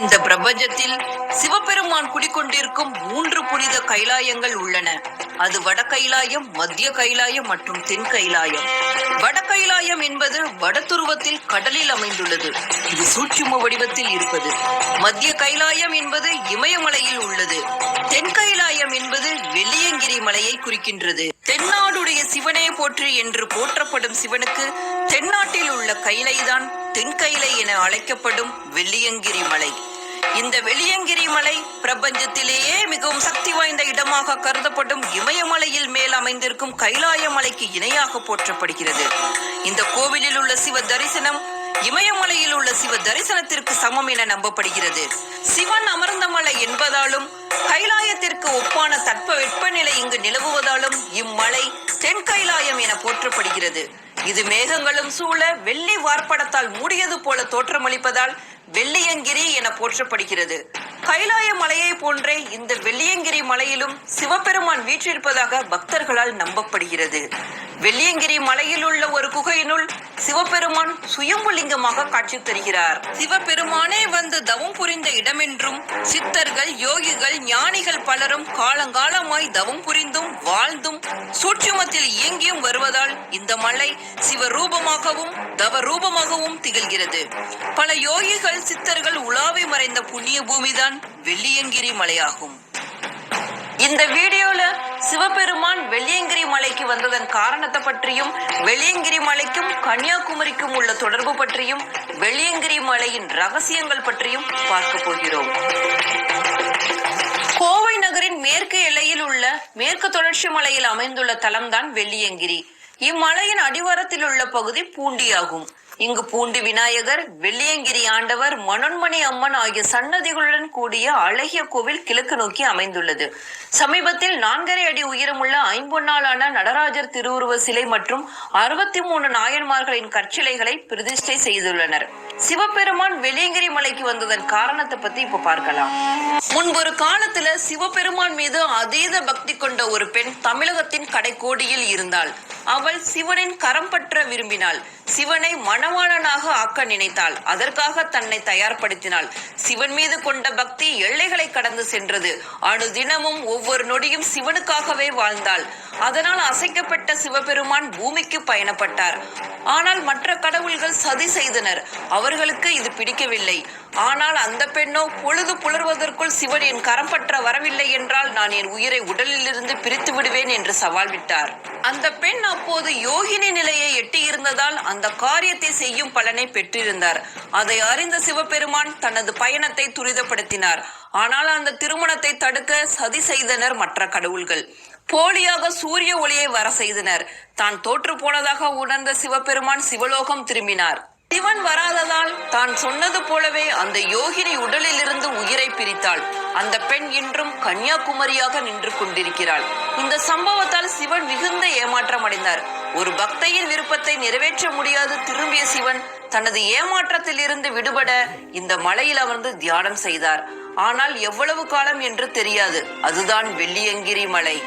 இந்த பிரபஞ்சத்தில் சிவபெருமான் குடிக்கொண்டிருக்கும் மூன்று புனித கைலாயங்கள் உள்ளன. அது வட கைலாயம் மத்திய கைலாயம் மற்றும் தென் கைலாயம். வட கைலாயம் என்பது வடதுருவத்தில் கடலில் அமைந்துள்ளது. இது சூட்சும வடிவத்தில் இருப்பது. மத்திய கைலாயம் என்பது இமயமலையில் உள்ளது. தென் கைலாயம் என்பது வெள்ளியங்கிரி மலையை குறிக்கின்றது. தென்னாடுடைய சிவனே போற்றி என்று போற்றப்படும் சிவனுக்கு தென்னாட்டில் உள்ள கைலைதான் தென்கைலை என அழைக்கப்படும் வெள்ளியங்கிரி மலை. இந்த வெள்ளியங்கிரி மலை பிரபஞ்சத்திலேயே மிகவும் சக்தி வாய்ந்த இடமாக கருதப்படும் இமயமலையில் மேல் அமைந்திருக்கும் கைலாய மலைக்கு இணையாக போற்றப்படுகிறது. இந்த கோவிலில் உள்ள சிவ தரிசனம் இமயமலையில் உள்ள சிவ தரிசனத்திற்கு சமம் என நம்பப்படுகிறது. சிவன் அமர்ந்த மலை என்பதாலும் கைலாயத்திற்கு ஒப்பான தட்ப வெப்பநிலை இங்கு நிலவுவதாலும் இம்மலை தென் கைலாயம் என போற்றப்படுகிறது. இது மேகங்களும் சூழ வெள்ளி வார்ப்படத்தால் மூடியது போல தோற்றமளிப்பதால் வெள்ளியங்கிரி என போற்றப்படுகிறது. கைலாய மலையை போன்றே இந்த வெள்ளியங்கிரி மலையிலும் சிவபெருமான் வீற்றிருப்பதாக பக்தர்களால் நம்பப்படுகிறது. வெள்ளியங்கிரி மலையில் உள்ள ஒரு குகையினுள் சிவபெருமான் சுயம்புலிங்கமாக காட்சி தருகிறார். சிவபெருமானே வந்து தவம் புரிந்த இடமென்றும் சித்தர்கள் யோகிகள் ஞானிகள் பலரும் காலங்காலமாய் தவம் புரிந்தும் வாழ்ந்தும் சூட்சுமத்தில் இயங்கியும் வருவதால் இந்த மலை சிவரூபமாகவும் தவ ரூபமாகவும் திகழ்கிறது. பல யோகிகள் சித்தர்கள் உலாவை மறைந்த புண்ணிய பூமிதான் வெள்ளியங்கிரி மலையாகும். இந்த வீடியோல சிவபெருமான் வெள்ளியங்கிரி மலைக்கு வந்ததன் காரணத்தை பற்றியும் வெள்ளியங்கிரி மலைக்கும் கன்னியாகுமரிக்கும் உள்ள தொடர்பு பற்றியும் வெள்ளியங்கிரி மலையின் ரகசியங்கள் பற்றியும் பார்க்க போகிறோம். கோவை நகரின் மேற்கு எல்லையில் உள்ள மேற்கு தொடர்ச்சி மலையில் அமைந்துள்ள தலம்தான் வெள்ளியங்கிரி. இம்மலையின் அடிவாரத்தில் உள்ள பகுதி பூண்டியாகும். இங்கு பூண்டி விநாயகர் வெள்ளியங்கிரி ஆண்டவர் மனோன்மணி அம்மன் ஆகிய சன்னதிகளுடன் கூடிய அழகிய கோவில் கிழக்கு நோக்கி அமைந்துள்ளது. சமீபத்தில் நான்கரை அடி உயரமுள்ள ஐம்பொன்னாலான நடராஜர் திருவுருவ சிலை மற்றும் அறுபத்தி மூணு நாயன்மார்களின் கற்சிலைகளை பிரதிஷ்டை செய்துள்ளனர். சிவபெருமான் வெள்ளியங்கிரி மலைக்கு வந்ததன் காரணத்தை பத்தி இப்ப பார்க்கலாம். முன்பொரு காலத்துல சிவபெருமான் மீது அதீத பக்தி கொண்ட ஒரு பெண் தமிழகத்தின் கடைக்கோடியில் இருந்தாள். அவள் சிவனின் கரம் பற்ற விரும்பினாள். சிவனை மணவாளனாக ஆக்க நினைத்தாள். அதற்காக தன்னை தயார்படுத்தினாள். சிவன் மீது கொண்ட பக்தி எல்லைகளை கடந்து சென்றது. அணுதினமும் ஒவ்வொரு நொடியும் சிவனுக்காகவே வாழ்ந்தாள். அதனால் அசைக்கப்பட்ட சிவபெருமான் பூமிக்கு பயணப்பட்டார். ஆனால் மற்ற கடவுள்கள் சதி செய்தனர். அவர் அவர்களுக்கு இது பிடிக்கவில்லை. ஆனால் அந்த பெண்ணோ பொழுது புலர்வதற்குள் சிவன் என் கரம் பற்ற வரவில்லை என்றால் நான் என் உயிரை உடலிலிருந்து பிரித்து விடுவேன் என்று சவால் விட்டார். அந்த பெண் அப்போது யோகினி நிலையை எட்டியிருந்ததால் அந்த காரியத்தை செய்யும் பலனை பெற்றிருந்தார். அதை அறிந்த சிவபெருமான் தனது பயணத்தை துரிதப்படுத்தினார். ஆனால் அந்த திருமணத்தை தடுக்க சதி செய்தனர் மற்ற கடவுள்கள். போலியாக சூரிய ஒளியை வர செய்தனர். தான் தோற்று போனதாக உணர்ந்த சிவபெருமான் சிவலோகம் திரும்பினார். சிவன் வராததால் தான் சொன்னது போலவே அந்த யோகினி உடலிலிருந்து உயிரை பிரித்தாள். அந்த பெண் இன்றும் கன்னியாகுமரியாக நின்று கொண்டிருக்கிறாள். இந்த சம்பவத்தால் சிவன் மிகுந்த ஏமாற்றம் அடைந்தார். ஒரு பக்தையின் விருப்பத்தை நிறைவேற்ற முடியாது திரும்பிய சிவன் தனது ஏமாற்றத்தில் இருந்து விடுபட இந்த மலையில் அமர்ந்து தியானம் செய்தார். ஆனால் எவ்வளவு காலம் என்று தெரியாது. அதுதான் வெள்ளியங்கிரி மலை.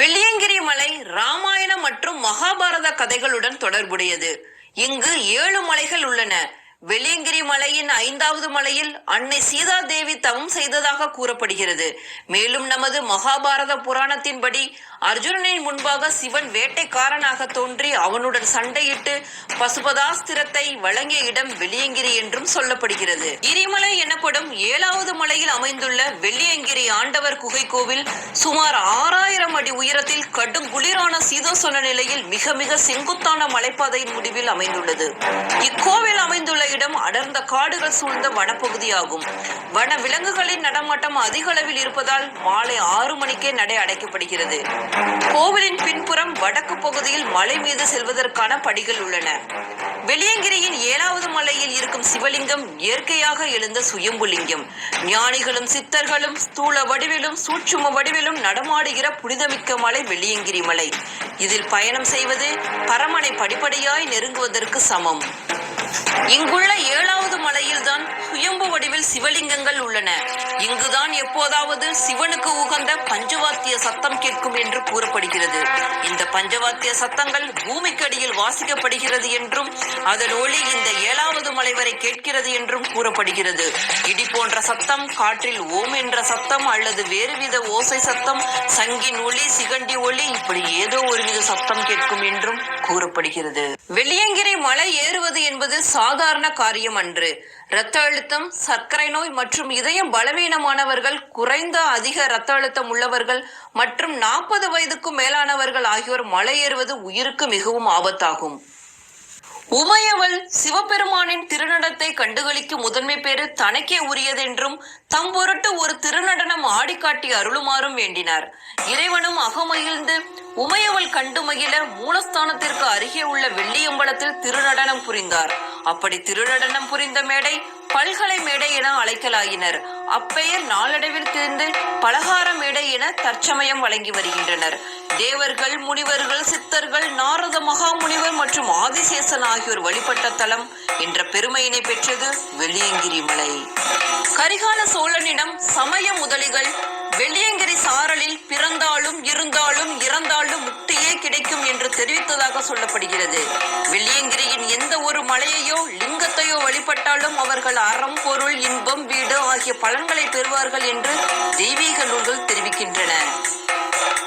வெள்ளியங்கிரி மலை ராமாயணம் மற்றும் மகாபாரத கதைகளுடன் தொடர்புடையது. இங்கு ஏழு மலைகள் உள்ளன. வெள்ளியங்கிரி மலையின் ஐந்தாவது மலையில் அன்னை சீதா தேவி தவம் செய்ததாக கூறப்படுகிறது. மேலும் நமது மகாபாரத புராணத்தின்படி அர்ஜுனனின் முன்பாக சிவன் வேட்டைக்காரனாக தோன்றி அவனுடன் சண்டையிட்டு பசுபதாஸ்திரத்தை வழங்கிய இடம் வெள்ளியங்கிரி என்றும் சொல்லப்படுகிறது. கிரிமலை எனப்படும் ஏழாவது மலையில் அமைந்துள்ள வெள்ளியங்கிரி ஆண்டவர் குகை கோவில் சுமார் ஆறாயிரம் அடி உயரத்தில் கடும் குளிரான சீதோசன நிலையில் மிக மிக செங்குத்தான மலைப்பாதையின் முடிவில் அமைந்துள்ளது. இக்கோவில் அமைந்துள்ள இடம் அடர்ந்த காடுகள் சூழ்ந்த வனப்பகுதியாகும். வன விலங்குகளின் நடமாட்டம் அதிக அளவில் இருப்பதால் மாலை ஆறு மணிக்கே நடை அடைக்கப்படுகிறது. கோவிலின் பின்புறம் வடக்கு பகுதியில் மலை மீது செல்வதற்கான படிகள் உள்ளன. வெளியங்கிரியின் ஏழாவது மலையில் இருக்கும் சிவலிங்கம் இயற்கையாக எழுந்த சுயம்புலிங்கம். ஞானிகளும் சித்தர்களும் ஸ்தூல வடிவிலும் சூட்சும வடிவிலும் நடமாடுகிற புனிதமிக்க மலை வெள்ளியங்கிரி மலை. இதில் பயணம் செய்வது பரமனை படிப்படியாய் நெருங்குவதற்கு சமம். இங்குள்ள ஏழாவது மலையில்தான் சுயம்பு வடிவில் சிவலிங்கங்கள் உள்ளன. இங்குதான் எப்போதாவது சிவனுக்கு உகந்த பஞ்சவாத்திய சத்தம் கேட்கும் என்று கூறப்படுகிறது. இந்த பஞ்சவாத்திய சத்தங்கள் பூமிக்கடியில் வாசிக்கப்படுகிறது என்றும் அதன் ஒளி இந்த ஏழாவது மலை வரை கேட்கிறது என்றும் கூறப்படுகிறது. இடி போன்ற சத்தம் காற்றில் ஓம் என்ற சத்தம் அல்லது வேறுவித ஓசை சத்தம் சங்கின் ஒளி சிகண்டி ஒளி இப்படி ஏதோ ஒருவித சத்தம் கேட்கும் என்றும் கூறப்படுகிறது. வெள்ளியங்கிரி மலை ஏறுவது என்பது சாதாரண காரியம் அன்று. இரத்த அழுத்தம் சர்க்கரை நோய் மற்றும் இதயம் பலவீனமானவர்கள் குறைந்த அதிக இரத்த அழுத்தம் உள்ளவர்கள் மற்றும் நாற்பது வயதுக்கும் மேலானவர்கள் ஆகியோர் மலை ஏறுவது உயிருக்கு மிகவும் ஆபத்தாகும். உமையவள் சிவபெருமானின் திருநடத்தை கண்டுகளிக்கும் முதன்மை பேரு தனக்கே உரியதென்றும் தம் பொருட்டு ஒரு திருநடனம் ஆடிக்காட்டி அருளுமாறும் வேண்டினார். இறைவனும் அகமகிழ்ந்து உமையவள் கண்டு மகிழ மூலஸ்தானத்திற்கு அருகே உள்ள வெள்ளியம்பலத்தில் திருநடனம் புரிந்தார். அப்படி திருநடனம் புரிந்த மேடை பல்கலை மேடை என அழைக்கலாயினர். அப்பெயர் நாளடைவில் திரிந்து பலகார மேடை என தற்சமயம் வழங்கி வருகின்றனர். தேவர்கள் முனிவர்கள் சித்தர்கள் நாரத மகாமுனிவர் மற்றும் ஆதிசேசன் ஆகியோர் வழிபட்ட தலம் என்ற பெருமையினை பெற்றது வெள்ளியங்கிரி மலை. கரிகால சோழனிடம் சமய முதலிகள் வெள்ளியங்கிரி சாரலில் பிறந்தாலும் இருந்தாலும் இறந்தாலும் முக்தியே கிடைக்கும் என்று தெரிவித்ததாக சொல்லப்படுகிறது. வெள்ளியங்கிரி மலையையோ லிங்கத்தையோ வழிபட்டாலும் அவர்கள் அறம் பொருள் இன்பம் வீடு ஆகிய பலன்களை பெறுவார்கள் என்று தெய்வீக நூல்கள் தெரிவிக்கின்றன.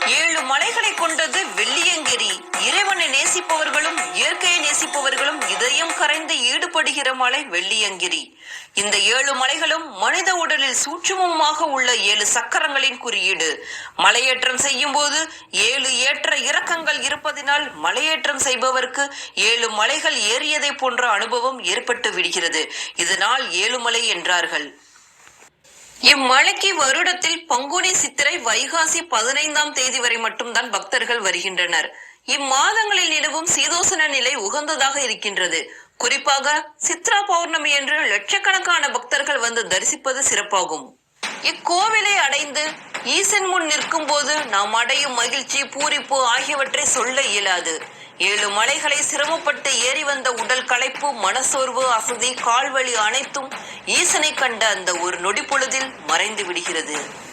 ஏழு மலைகளை கொண்டது வெள்ளியங்கிரி. இறைவனை நேசிப்பவர்களும் இயற்கையை நேசிப்பவர்களும் இதயம் கரைந்து ஈடுபடுகிற மலை வெள்ளியங்கிரி. இந்த ஏழு மலைகளும் மனித உடலில் சூட்சுமமாக உள்ள ஏழு சக்கரங்களின் குறியீடு. மலையேற்றம் செய்யும் போது ஏழு ஏற்ற இறக்கங்கள் இருப்பதினால் மலையேற்றம் செய்பவருக்கு ஏழு மலைகள் ஏறியதை போன்ற அனுபவம் ஏற்பட்டு விடுகிறது. இதனால் ஏழுமலை என்றார்கள். இம்மலைக்கு வருடத்தில் பங்குனி சித்திரை வைகாசி பதினைந்தாம் தேதி வரை மட்டும்தான் பக்தர்கள் வருகின்றனர். இம்மாதங்களில் நிலவும் சீதோசன நிலை உகந்ததாக இருக்கின்றது. குறிப்பாக சித்ரா பௌர்ணமி என்று லட்சக்கணக்கான பக்தர்கள் வந்து தரிசிப்பது சிறப்பாகும். இக்கோவிலை அடைந்து ஈசன் முன் நிற்கும் போது நாம் அடையும் மகிழ்ச்சி பூரிப்பு ஆகியவற்றை சொல்ல இயலாது. ஏழு மலைகளை சிரமப்பட்டு ஏறி வந்த உடல் களைப்பு மனசோர்வு அசதி கால்வழி அனைத்தும் ஈசனை கண்ட அந்த ஒரு நொடி பொழுதில் மறைந்து விடுகிறது.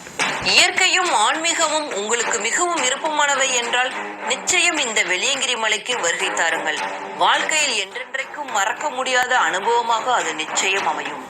இயற்கையும் ஆன்மீகமும் உங்களுக்கு மிகவும் விருப்பமானவை என்றால் நிச்சயம் இந்த வெளியங்கிரி மலைக்கு வருகை தாருங்கள். வாழ்க்கையில் என்றென்றைக்கும் மறக்க முடியாத அனுபவமாக அது நிச்சயம் அமையும்.